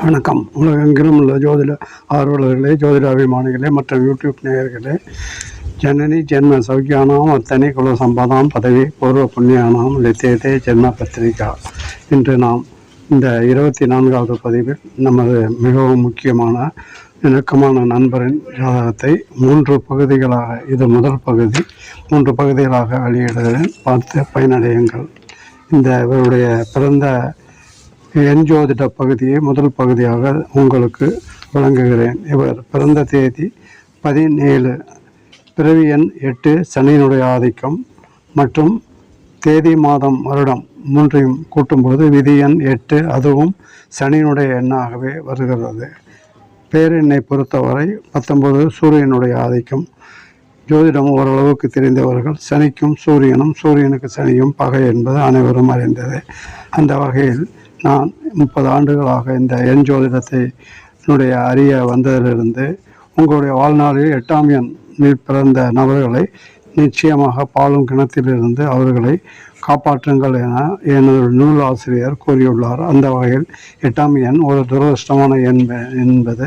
வணக்கம். உலகெங்கிலும் உள்ள ஜோதிட ஆர்வலர்களே ஜோதிட அபிமானிகளே மற்றும் யூடியூப் நேயர்களே ஜனனி ஜென்ம சௌக்கியானாம் அத்தனை குல சம்பதாம் பதவி பூர்வ புண்ணியானாம் லித்தேதே ஜென்ம பத்திரிகா. இன்று நாம் இந்த இருபத்தி நான்காவது பதிவில் நமது மிகவும் முக்கியமான நெருக்கமான நண்பரின் ஜாதகத்தை மூன்று பகுதிகளாக இது முதல் பகுதி மூன்று பகுதிகளாக வெளியிடுகிறேன். பார்த்து பயனடையுங்கள். இந்த இவருடைய பிறந்த என் ஜோதிட பகுதியை முதல் பகுதியாக உங்களுக்கு வழங்குகிறேன். இவர் பிறந்த தேதி பதினேழு பிறவி எண் எட்டு சனியினுடைய ஆதிக்கம் மற்றும் தேதி மாதம் வருடம் மூன்றையும் கூட்டும்போது விதி எண் எட்டு அதுவும் சனியினுடைய எண்ணாகவே வருகிறது. பேரெண்ணை பொறுத்தவரை பத்தொன்பது சூரியனுடைய ஆதிக்கம். ஜோதிடம் ஓரளவுக்கு தெரிந்தவர்கள் சனிக்கும் சூரியனும் சூரியனுக்கு சனியும் பகை என்பது அனைவரும் அறிந்தது. அந்த வகையில் நான் முப்பது ஆண்டுகளாக இந்த எண் ஜோதிடத்தை என்னுடைய அறிய வந்ததிலிருந்து உங்களுடைய வாழ்நாளில் எட்டாம் எண் பிறந்த நபர்களை நிச்சயமாக பாலும் கிணத்திலிருந்து அவர்களை காப்பாற்றுங்கள் என எனது நூல் ஆசிரியர் கூறியுள்ளார். அந்த வகையில் எட்டாம் எண் ஒரு துரதிருஷ்டமான எண் என்பது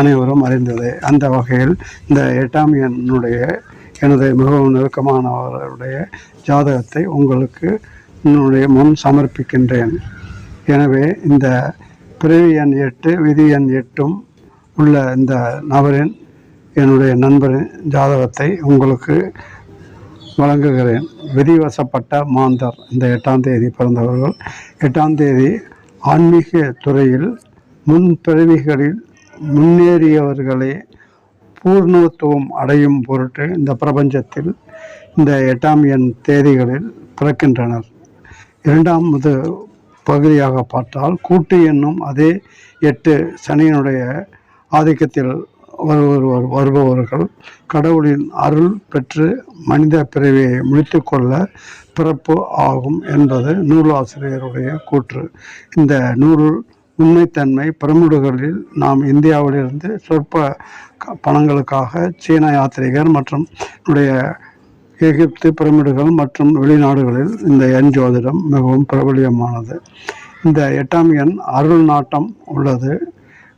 அனைவரும் அறிந்தது. அந்த வகையில் இந்த எட்டாம் எண்ணுடைய எனது மிகவும் நெருக்கமானவருடைய ஜாதகத்தை உங்களுக்கு என்னுடைய முன் சமர்ப்பிக்கின்றேன். எனவே இந்த பிறவி எண் எட்டு விதி எண் எட்டும் உள்ள இந்த நபரின் என்னுடைய நண்பரின் ஜாதகத்தை உங்களுக்கு வழங்குகிறேன். விதிவசப்பட்ட மாந்தர் இந்த எட்டாம் தேதி பிறந்தவர்கள். எட்டாம் தேதி ஆன்மீக துறையில் முன் பிறவிகளில் முன்னேறியவர்களே பூர்ணத்துவம் அடையும் பொருட்டு இந்த பிரபஞ்சத்தில் இந்த எட்டாம் எண் தேதிகளில் பிறக்கின்றனர். இரண்டாம் இது பகுதியாக பார்த்தால் கூட்டு என்னும் அதே எட்டு சனியினுடைய ஆதிக்கத்தில் வருவர் வருபவர்கள் கடவுளின் அருள் பெற்று மனித பிறவியை முடித்துக்கொள்ள பிறப்பு ஆகும் என்பது நூலாசிரியருடைய கூற்று. இந்த நூல் உண்மைத்தன்மை பிரமிடுகளில் நாம் இந்தியாவிலிருந்து சொற்ப க- பணங்களுக்காக சீன யாத்ரீகர் மற்றும் உடைய எகிப்து பிரமிடுகள் மற்றும் வெளிநாடுகளில் இந்த எண் ஜோதிடம் மிகவும் பிரபலியமானது. இந்த எட்டாம் எண் அருள் நாட்டம் உள்ளது.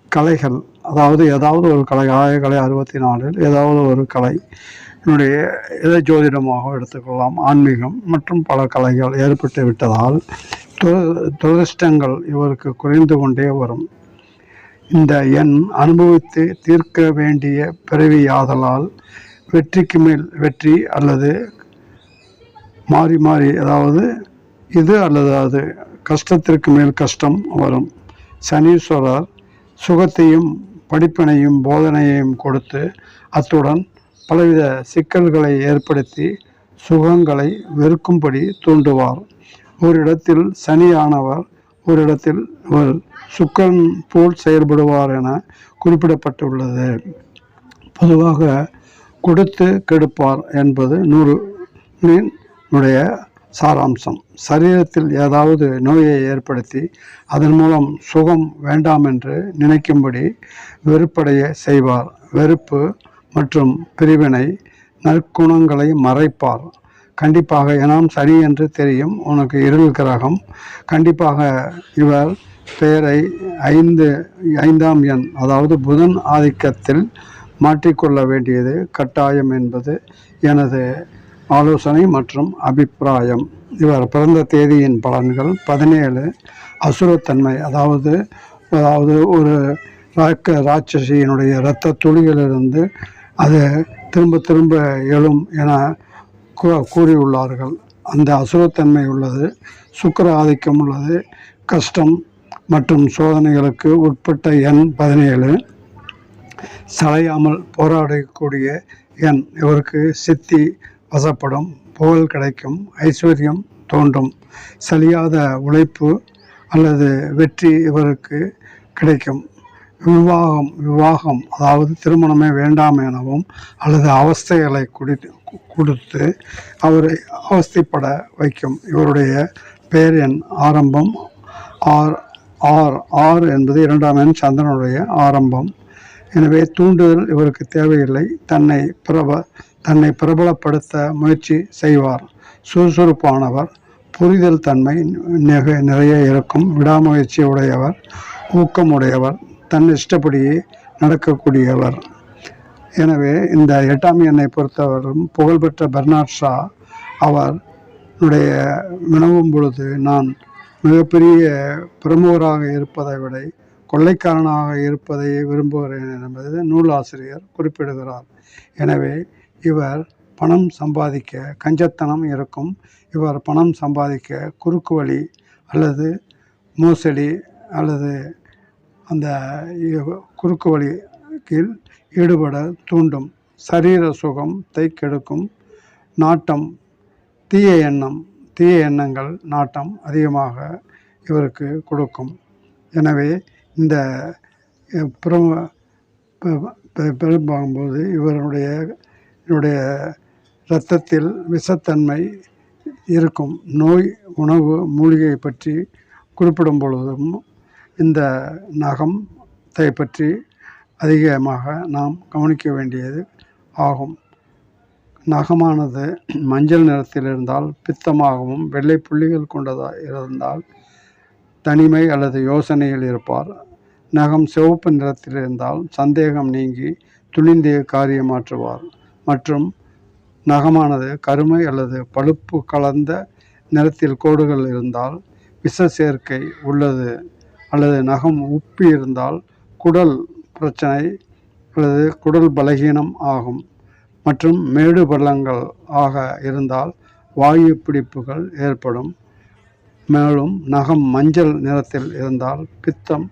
கலைகள் அதாவது ஏதாவது ஒரு கலை ஆயிரத்தி கலை அறுபத்தி நாலில் ஏதாவது ஒரு கலை என்னுடைய எதை ஜோதிடமாக எடுத்துக்கொள்ளலாம். ஆன்மீகம் மற்றும் பல கலைகள் ஏற்பட்டு விட்டதால் துரதிருஷ்டங்கள் இவருக்கு குறைந்து கொண்டே வரும். இந்த எண் அனுபவித்து தீர்க்க வேண்டிய பிறவியாதலால் வெற்றிக்கு மேல் வெற்றி அல்லது மாறி மாறி அதாவது இது அல்லது அது கஷ்டத்திற்கு மேல் கஷ்டம் வரும். சனீஸ்வரர் சுகத்தையும் படிப்பினையும் போதனையையும் கொடுத்து அத்துடன் பலவித சிக்கல்களை ஏற்படுத்தி சுகங்களை வெறுக்கும்படி தூண்டுவார். ஓரிடத்தில் சனியானவர் ஒரு இடத்தில் ஒரு சுக்கன் போல் செயல்படுவார் என குறிப்பிடப்பட்டுள்ளது. பொதுவாக கொடுத்து கெடுப்பார் என்பது நூலினுடைய சாராம்சம். சரீரத்தில் ஏதாவது நோயை ஏற்படுத்தி அதன் மூலம் சுகம் வேண்டாம் என்று நினைக்கும்படி வெறுப்படைய செய்வார். வெறுப்பு மற்றும் பிரிவினை நற்குணங்களை மறைப்பார். கண்டிப்பாக எனாம் சனி என்று தெரியும். உனக்கு இருள் கிரகம். கண்டிப்பாக இவர் பெயரை ஐந்து ஐந்தாம் எண் அதாவது புதன் ஆதிக்கத்தில் மாற்றிக்கொள்ள வேண்டியது கட்டாயம் என்பது எனது ஆலோசனை மற்றும் அபிப்பிராயம். இவர் பிறந்த தேதியின் பலன்கள் பதினேழு அசுரத்தன்மை அதாவது அதாவது ஒரு ராக்க ராட்சசியினுடைய இரத்த துளியிலிருந்து அது திரும்ப திரும்ப எழும் என கூ- கூறியுள்ளார்கள். அந்த அசுரத்தன்மை உள்ளது. சுக்கர ஆதிக்கம் உள்ளது. கஷ்டம் மற்றும் சோதனைகளுக்கு உட்பட்ட எண் பதினேழு. சளையாமல் போராடக்கூடிய எண் இவருக்கு சித்தி வசப்படும் புகழ் கிடைக்கும் ஐஸ்வர்யம் தோன்றும். சலியாத உழைப்பு அல்லது வெற்றி இவருக்கு கிடைக்கும். விவாகம் விவாகம் அதாவது திருமணமே வேண்டாம் எனவும் அல்லது அவஸ்தைகளை குடி கொடுத்து அவரை அவஸ்தைப்பட வைக்கும். இவருடைய பெயர் எண் ஆரம்பம் ஆர் ஆர் ஆர் என்பது இரண்டாம் எண் சந்திரனுடைய ஆரம்பம். எனவே தூண்டுதல் இவருக்கு தேவையில்லை. தன்னை பிரப தன்னை பிரபலப்படுத்த முயற்சி செய்வார். சுறுசுறுப்பானவர் புரிதல் தன்மை நிறைய இருக்கும். விடாமுயற்சி உடையவர் ஊக்கமுடையவர் தன் இஷ்டப்படியே நடக்கக்கூடியவர். எனவே இந்த எட்டாம் எண்ணை பொறுத்தவரும் புகழ்பெற்ற பெர்னாட் ஷா அவருடைய வினவும் பொழுது நான் மிகப்பெரிய பிரமுகராக இருப்பதை விட கொள்ளைக்காரனாக இருப்பதை விரும்புகிறேன் என்பது நூலாசிரியர் குறிப்பிடுகிறார். எனவே இவர் பணம் சம்பாதிக்க கஞ்சத்தனம் இருக்கும். இவர் பணம் சம்பாதிக்க குறுக்கு வழி அல்லது மோசடி அல்லது அந்த குறுக்கு வழி கீழ் ஈடுபட தூண்டும். சரீர சுகம் கெடுக்கும் நாட்டம் தீய எண்ணம் தீய எண்ணங்கள் நாட்டம் அதிகமாக இவருக்கு கொடுக்கும். எனவே இந்த பிரம பெரும்பாகும்போது இவருடைய இவருடைய இரத்தத்தில் விஷத்தன்மை இருக்கும். நோய் உணவு மூலிகை பற்றி குறிப்பிடும் பொழுதும் இந்த நகத்தை பற்றி அதிகமாக நாம் கவனிக்க வேண்டியது ஆகும். நகமானது மஞ்சள் நிறத்தில் இருந்தால் பித்தமாகவும் வெள்ளை புள்ளிகள் கொண்டதாக இருந்தால் தனிமை அல்லது யோசனையில் இருப்பார். நகம் சிவப்பு நிறத்தில் இருந்தால் சந்தேகம் நீங்கி துணிந்தே காரியமாற்றுவார். மற்றும் நகமானது கருமை அல்லது பழுப்பு கலந்த நிறத்தில் கோடுகள் இருந்தால் விஷ சேர்க்கை உள்ளது. அல்லது நகம் உப்பி இருந்தால் குடல் பிரச்சனை அல்லது குடல் பலகீனம் ஆகும். மற்றும் மேடு பள்ளங்கள் ஆக இருந்தால் வாயு பிடிப்புகள் ஏற்படும். மேலும் நகம் மஞ்சள் நிறத்தில் இருந்தால் பித்தம்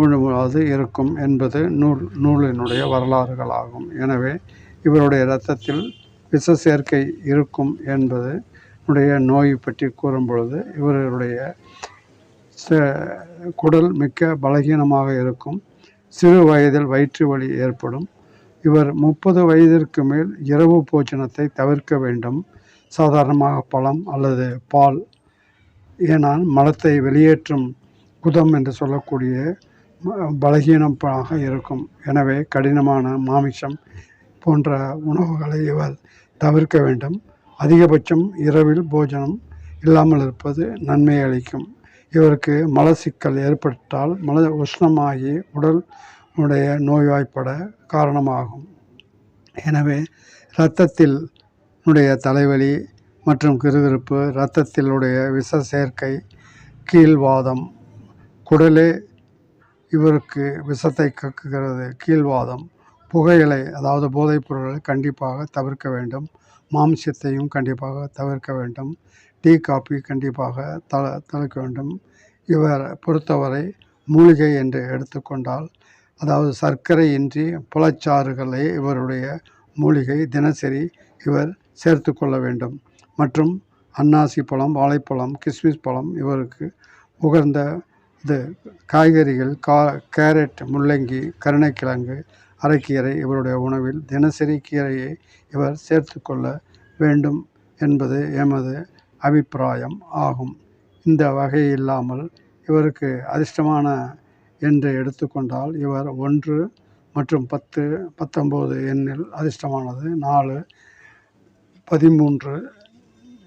உழுவது இருக்கும் என்பது நூல் நூலினுடைய வரலாறுகளாகும். எனவே இவருடைய இரத்தத்தில் விஷ சேர்க்கை இருக்கும் என்பது உடைய நோய் பற்றி கூறும் பொழுது இவருடைய குடல் மிக்க பலகீனமாக இருக்கும். சிறு வயதில் வயிற்று வலி ஏற்படும். இவர் முப்பது வயதிற்கு மேல் இரவு போஜனத்தை தவிர்க்க வேண்டும். சாதாரணமாக பழம் அல்லது பால். ஏனால் மலத்தை வெளியேற்றும் குதம் என்று சொல்லக்கூடிய பலகீனமாக இருக்கும். எனவே கடினமான மாமிசம் போன்ற உணவுகளை இவர் தவிர்க்க வேண்டும். அதிகபட்சம் இரவில் போஜனம் இல்லாமல் இருப்பது நன்மை அளிக்கும். இவருக்கு மலச்சிக்கல் ஏற்பட்டால் மல உஷ்ணமாகி உடல் உடைய நோய்வாய்ப்பட காரணமாகும். எனவே இரத்தத்தில் உடைய தலைவலி மற்றும் கிறுகிறுப்பு இரத்தத்தில் உடைய விஷ சேர்க்கை கீழ்வாதம் குடலே இவருக்கு விஷத்தை கக்குகிறது. கீழ்வாதம். புகையிலை அதாவது போதைப் பொருட்களை கண்டிப்பாக தவிர்க்க வேண்டும். மாம்சத்தையும் கண்டிப்பாக தவிர்க்க வேண்டும். டீ காபி கண்டிப்பாக தல தவிர்க்க வேண்டும். இவர் பொறுத்தவரை மூலிகை என்று எடுத்துக்கொண்டால் அதாவது சர்க்கரையின்றி புலச்சாறுகளை இவருடைய மூலிகை. தினசரி இவர் சேர்த்து கொள்ள வேண்டும். மற்றும் அன்னாசி பழம் வாழைப்பழம் கிஸ்மிஸ் பழம் இவருக்கு உகந்த இந்த காய்கறிகள் கா கேரட் முள்ளங்கி கருணைக்கிழங்கு அரைக்கீரை இவருடைய உணவில் தினசரி கீரையை இவர் சேர்த்து கொள்ள வேண்டும் என்பது எமது அபிப்பிராயம் ஆகும். இந்த வகை இல்லாமல் இவருக்கு அதிர்ஷ்டமான என்று எடுத்துக்கொண்டால் இவர் ஒன்று மற்றும் பத்து பத்தொம்போது எண்ணில் அதிர்ஷ்டமானது. நாலு பதிமூன்று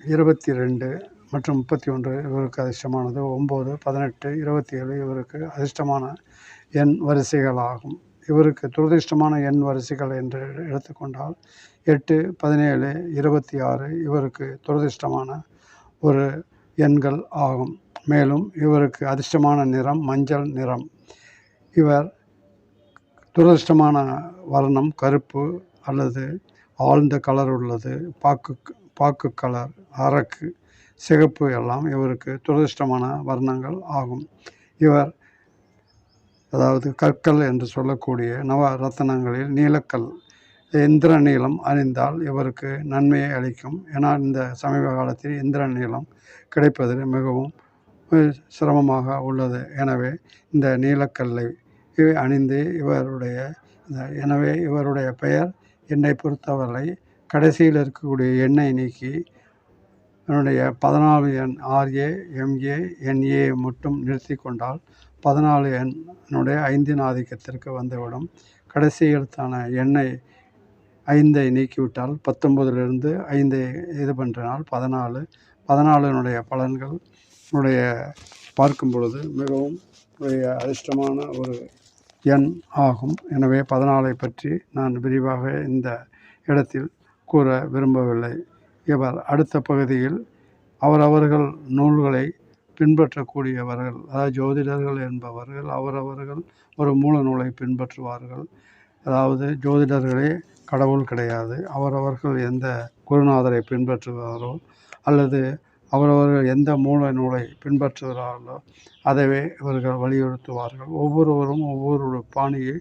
இருபத்தி ரெண்டு மற்றும் முப்பத்தி ஒன்று இவருக்கு அதிர்ஷ்டமானது. ஒம்பது பதினெட்டு இருபத்தி ஏழு இவருக்கு அதிர்ஷ்டமான எண் வரிசைகளாகும். இவருக்கு துரதிர்ஷ்டமான எண் வரிசைகள் என்று எடுத்துக்கொண்டால் எட்டு பதினேழு இருபத்தி ஆறு இவருக்கு துரதிர்ஷ்டமான ஒரு எண்கள் ஆகும். மேலும் இவருக்கு அதிர்ஷ்டமான நிறம் மஞ்சள் நிறம். இவர் துரதிர்ஷ்டமான வர்ணம் கருப்பு அல்லது ஆழ்ந்த கலர் உள்ளது. பாக்கு பாக்கு கலர் அரக்கு சிகப்பு எல்லாம் இவருக்கு துரதிருஷ்டமான வர்ணங்கள் ஆகும். இவர் அதாவது கற்கள் என்று சொல்லக்கூடிய நவ ரத்தனங்களில் நீலக்கல் இந்திர நீளம் அணிந்தால் இவருக்கு நன்மையை அளிக்கும். ஏன்னா இந்த சமீப காலத்தில் இந்திர நீளம் கிடைப்பது மிகவும் சிரமமாக உள்ளது. எனவே இந்த நீலக்கல்லை இவை அணிந்து இவருடைய எனவே இவருடைய பெயர் என்னை பொறுத்தவரை கடைசியில் இருக்கக்கூடிய எண்ணெய் நீக்கி என்னுடைய பதினாலு எண் ஆர்ஏ எம்ஏ என்ஏ மட்டும் நிறுத்தி கொண்டால் பதினாலு எண் என்னுடைய ஐந்தின் ஆதிக்கத்திற்கு வந்துவிடும். கடைசி எழுத்தான எண்ணை ஐந்தை நீக்கிவிட்டால் பத்தொம்பதுலேருந்து ஐந்தை இது பண்ணுறனால் பதினாலு. பதினாலுனுடைய பலன்கள். என்னுடைய பார்க்கும் பொழுது மிகவும் அதிர்ஷ்டமான ஒரு எண் ஆகும். எனவே பதினாலை பற்றி நான் விரிவாக இந்த இடத்தில் கூற விரும்பவில்லை. இவர் அடுத்த பகுதியில் அவரவர்கள் நூல்களை பின்பற்றக்கூடியவர்கள் அதாவது ஜோதிடர்கள் என்பவர்கள் அவரவர்கள் ஒரு மூல நூலை பின்பற்றுவார்கள். அதாவது ஜோதிடர்களே கடவுள் கிடையாது. அவரவர்கள் எந்த குருநாதரை பின்பற்றுகிறாரோ அல்லது அவரவர்கள் எந்த மூல நூலை பின்பற்றுகிறார்களோ அதவே இவர்கள் வலியுறுத்துவார்கள். ஒவ்வொருவரும் ஒவ்வொரு பாணியை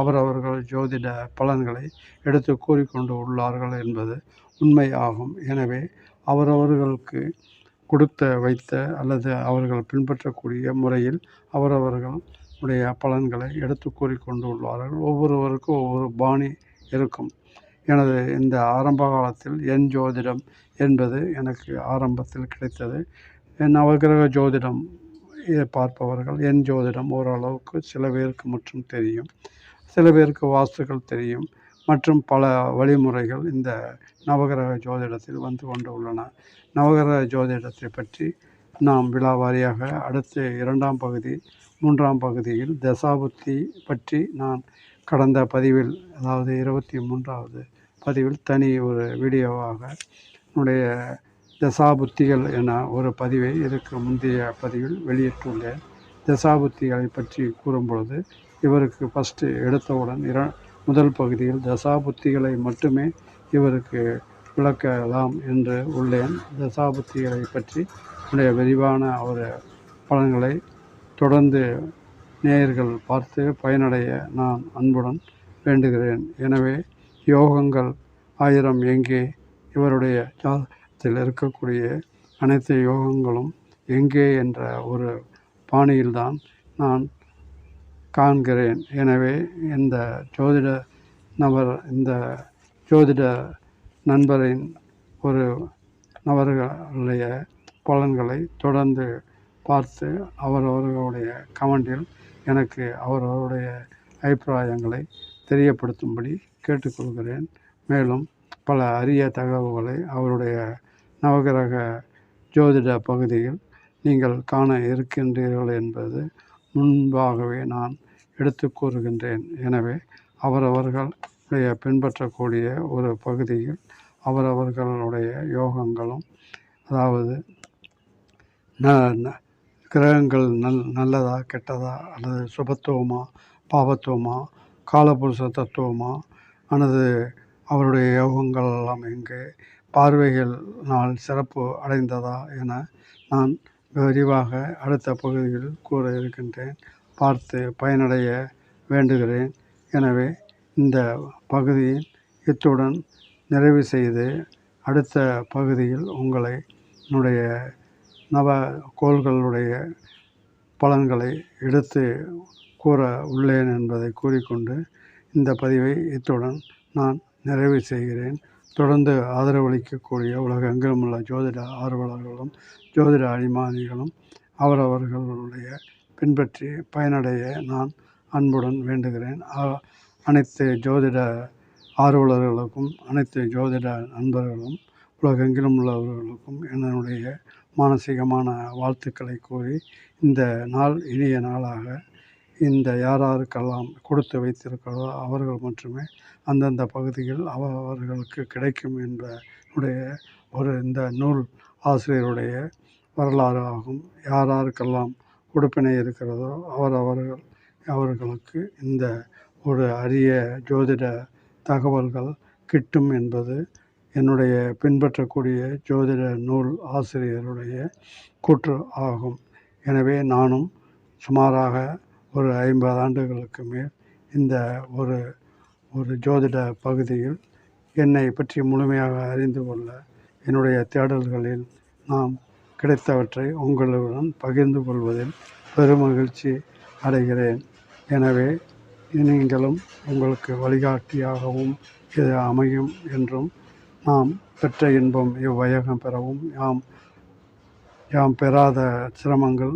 அவரவர்கள் ஜோதிட பலன்களை எடுத்து கூறிக்கொண்டு உள்ளார்கள் என்பது உண்மை ஆகும் எனவே அவரவர்களுக்கு கொடுத்த வைத்த அல்லது அவர்கள் பின்பற்றக்கூடிய முறையில் அவரவர்கள் உடைய பலன்களை எடுத்து கூறிக்கொண்டு உள்ளார்கள் ஒவ்வொருவருக்கும் ஒவ்வொரு பாணி இருக்கும். எனது இந்த ஆரம்ப காலத்தில் என் ஜோதிடம் என்பது எனக்கு ஆரம்பத்தில் கிடைத்தது. என் நவகிரக ஜோதிடம் இதை பார்ப்பவர்கள் என் ஜோதிடம் ஓரளவுக்கு சில பேருக்கு மற்றும் தெரியும். சில பேருக்கு வாஸ்துகள் தெரியும். மற்றும் பல வழிமுறைகள் இந்த நவகிரக ஜோதிடத்தில் வந்து கொண்டு உள்ளன. நவகிரக ஜோதிடத்தை பற்றி நாம் விழாவாரியாக அடுத்து இரண்டாம் பகுதி மூன்றாம் பகுதியில் தசாபுத்தி பற்றி நான் கடந்த பதிவில் அதாவது இருபத்தி மூன்றாவது பதிவில் தனி ஒரு வீடியோவாக என்னுடைய தசாபுத்திகள் என ஒரு பதிவை இதற்கு முந்தைய பதிவில் வெளியிட்டுள்ளேன். தசாபுத்திகளை பற்றி கூறும்பொழுது இவருக்கு ஃபஸ்ட்டு எடுத்தவுடன் இர முதல் பகுதியில் தசாபுத்திகளை மட்டுமே இவருக்கு விளக்கலாம் என்று உள்ளேன். தசாபுத்திகளை பற்றி உடைய விரிவான ஒரு பலன்களை தொடர்ந்து நேயர்கள் பார்த்து பயனடைய நான் அன்புடன் வேண்டுகிறேன். எனவே யோகங்கள் ஆயிரம் எங்கே? இவருடைய ஜாதத்தில் இருக்கக்கூடிய அனைத்து யோகங்களும் எங்கே? என்ற ஒரு பாணியில்தான் நான் காண்கிறேன். எனவே இந்த ஜோதிட நபர் இந்த ஜோதிட நண்பரின் ஒரு நபர்களுடைய பலன்களை தொடர்ந்து பார்த்து அவரவர்களுடைய கமெண்டில் எனக்கு அவரவருடைய அபிப்பிராயங்களை தெரியப்படுத்தும்படி கேட்டுக்கொள்கிறேன். மேலும் பல அரிய தகவல்களை அவருடைய நவகிரக ஜோதிட பகுதியில் நீங்கள் காண இருக்கின்றீர்கள் என்பது முன்பாகவே நான் எடுத்து கூறுகின்றேன். எனவே அவரவர்களுடைய பின்பற்றக்கூடிய ஒரு பகுதியில் அவரவர்களுடைய யோகங்களும் அதாவது ந ந- கிரகங்கள் நல் நல்லதா கெட்டதா அல்லது சுபத்துவமா பாபத்துவமா காலபுருஷ தத்துவமா அல்லது அவருடைய யோகங்கள் எல்லாம் எங்கே பார்வைகள் நாள் சிறப்பு அடைந்ததா என நான் விரிவாக அடுத்த பகுதியில் கூற இருக்கின்றேன். பார்த்து பயனடைய வேண்டுகிறேன். எனவே இந்த பகுதியில் இத்துடன் நிறைவு செய்து அடுத்த பகுதியில் உங்களை என்னுடைய நவ கோள்களுடைய பலன்களை எடுத்து கூற உள்ளேன் என்பதை கூறிக்கொண்டு இந்த பதிவை இத்துடன் நான் நிறைவு செய்கிறேன். தொடர்ந்து ஆதரவளிக்கக்கூடிய உலகெங்கிலும் உள்ள ஜோதிட ஆர்வலர்களும் ஜோதிட அபிமானிகளும் அவரவர்களுடைய பின்பற்றி பயனடைய நான் அன்புடன் வேண்டுகிறேன். அனைத்து ஜோதிட ஆர்வலர்களுக்கும் அனைத்து ஜோதிட நண்பர்களும் உலகெங்கிலும் உள்ளவர்களுக்கும் என்னுடைய மானசீகமான வாழ்த்துக்களை கூறி இந்த நாள் இனிய நாளாக இந்த யாராருக்கெல்லாம் கொடுத்து வைத்திருக்கிறதோ அவர்கள் மட்டுமே அந்தந்த பகுதியில் அவ- அவர்களுக்கு கிடைக்கும் என்பனுடைய ஒரு இந்த நூல் ஆசிரியருடைய வரலாறு ஆகும். யாராருக்கெல்லாம் உடுப்பினை இருக்கிறதோ அவர் அவர்கள் அவர்களுக்கு இந்த ஒரு அரிய ஜோதிட தகவல்கள் கிட்டும் என்பது என்னுடைய பின்பற்றக்கூடிய ஜோதிட நூல் ஆசிரியருடைய கூற்று ஆகும். எனவே நானும் சுமாராக ஒரு ஐம்பது ஆண்டுகளுக்கு மேல் இந்த ஒரு ஒரு ஜோதிட பகுதியில் என்னை பற்றி முழுமையாக அறிந்து கொள்ள என்னுடைய தேடல்களில் நாம் கிடைத்தவற்றை உங்களுடன் பகிர்ந்து கொள்வதில் பெருமகிழ்ச்சி அடைகிறேன். எனவே நீங்களும் உங்களுக்கு வழிகாட்டியாகவும் இது அமையும் என்றும் நாம் பெற்ற இன்பம் இவ்வையகம் பெறவும் யாம் யாம் பெறாத சிரமங்கள்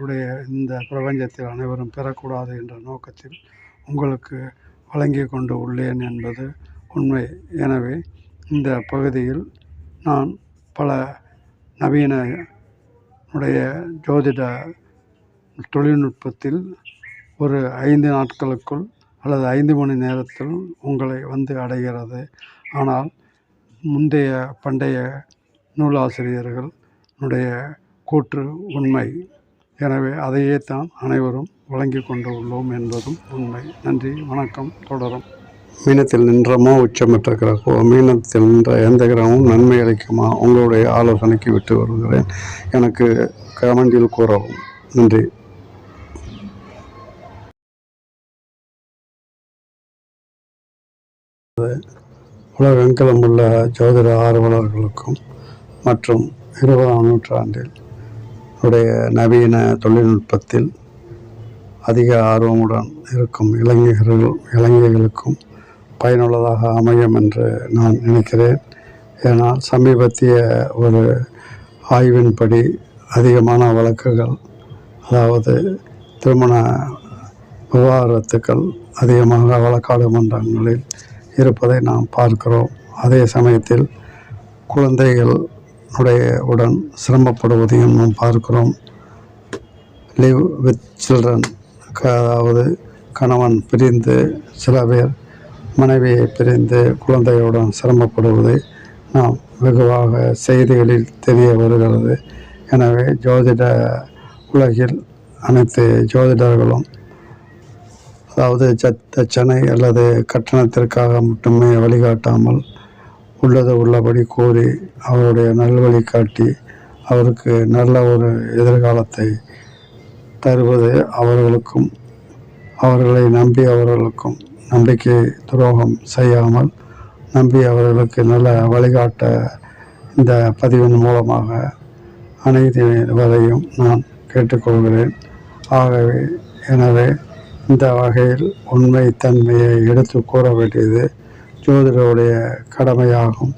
உடைய இந்த பிரபஞ்சத்தில் அனைவரும் பெறக்கூடாது என்ற நோக்கத்தில் உங்களுக்கு வழங்கி கொண்டு உள்ளேன் என்பது உண்மை. எனவே இந்த பகுதியில் நான் பல நவீன உடைய ஜோதிட தொழில்நுட்பத்தில் ஒரு ஐந்து நாட்களுக்குள் அல்லது ஐந்து மணி நேரத்தில் உங்களை வந்து அடைகிறது. ஆனால் முந்தைய பண்டைய நூலாசிரியர்களுடைய கூற்று உண்மை. எனவே அதையே தான் அனைவரும் வழங்கி கொண்டு உள்ளோம் என்பதும் உண்மை. நன்றி வணக்கம் தொடரும். மீனத்தில் நின்றமோ உச்சமற்ற கிரகமோ மீனத்தில் நின்ற எந்த கிரகமும் நன்மை அளிக்குமா? உங்களுடைய ஆலோசனைக்கு விட்டு வருகிறேன். எனக்கு கமெண்டில் கூறவும். நன்றி. உலகெங்கிலும் உள்ள ஜோதிட ஆர்வலர்களுக்கும் மற்றும் இருபதாம் நூற்றாண்டில் உடைய நவீன தொழில்நுட்பத்தில் அதிக ஆர்வமுடன் இருக்கும் இளைஞர்கள் இளைஞர்களுக்கும் பயனுள்ளதாக அமையும் என்று நான் நினைக்கிறேன். ஏனால் சமீபத்திய ஒரு ஆய்வின்படி அதிகமான வழக்குகள் அதாவது திருமண விவாகரத்துக்கள் அதிகமாக வழக்காடு மன்றங்களில் இருப்பதை நாம் பார்க்கிறோம். அதே சமயத்தில் குழந்தைகளுடைய உடன் சிரமப்படுவதையும் நாம் பார்க்கிறோம். லிவ் வித் சில்ட்ரன் அதாவது கணவன் பிரிந்து சில பேர் மனைவியை பிரிந்து குழந்தையுடன் சிரமப்படுவதை நாம் வெகுவாக செய்திகளில் தெரிய வருகிறது. எனவே ஜோதிட உலகில் அனைத்து ஜோதிடர்களும் அதாவது சத் தச்சனை அல்லது கட்டணத்திற்காக மட்டுமே வழிகாட்டாமல் உள்ளது உள்ளபடி கூறி அவருடைய நல்வழி காட்டி அவருக்கு நல்ல ஒரு எதிர்காலத்தை தருவது அவர்களுக்கும் அவர்களை நம்பி அவர்களுக்கும் நம்பிக்கை துரோகம் செய்யாமல் நம்பி அவர்களுக்கு நல்ல வழிகாட்ட இந்த பதிவின் மூலமாக அனைத்து வரையும் நான் கேட்டுக்கொள்கிறேன். ஆகவே எனவே இந்த வகையில் உண்மை தன்மையை எடுத்து கூற வேண்டியது ஜோதிடருடைய கடமையாகும்.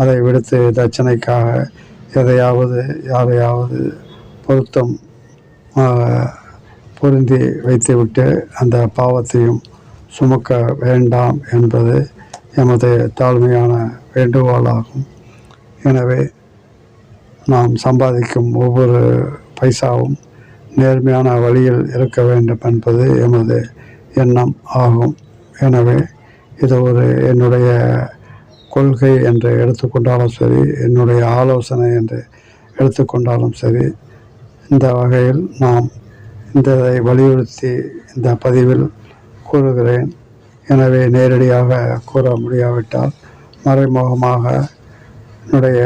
அதை விடுத்து தட்சணைக்காக எதையாவது யாரையாவது பொருத்தம் பொருந்தி வைத்துவிட்டு அந்த பாவத்தையும் சுமக்க வேண்டாம் என்பது எமது தாழ்மையான வேண்டுகோளாகும். எனவே நாம் சம்பாதிக்கும் ஒவ்வொரு பைசாவும் நேர்மையான வழியில் இருக்க வேண்டும் என்பது எமது எண்ணம் ஆகும். எனவே இது ஒரு என்னுடைய கொள்கை என்று எடுத்துக்கொண்டாலும் சரி என்னுடைய ஆலோசனை என்று எடுத்துக்கொண்டாலும் சரி இந்த வகையில் நாம் இந்ததை வலியுறுத்தி இந்த பதிவில் கூறுகிறேன். எனவே நேரடியாக கூற முடியாவிட்டால் மறைமுகமாக என்னுடைய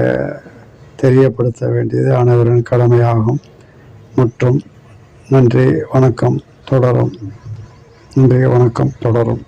தெரியப்படுத்த வேண்டியது அனைவரின் கடமையாகும். மற்றும் நன்றி வணக்கம் தொடரும். நன்றி வணக்கம் தொடரும்.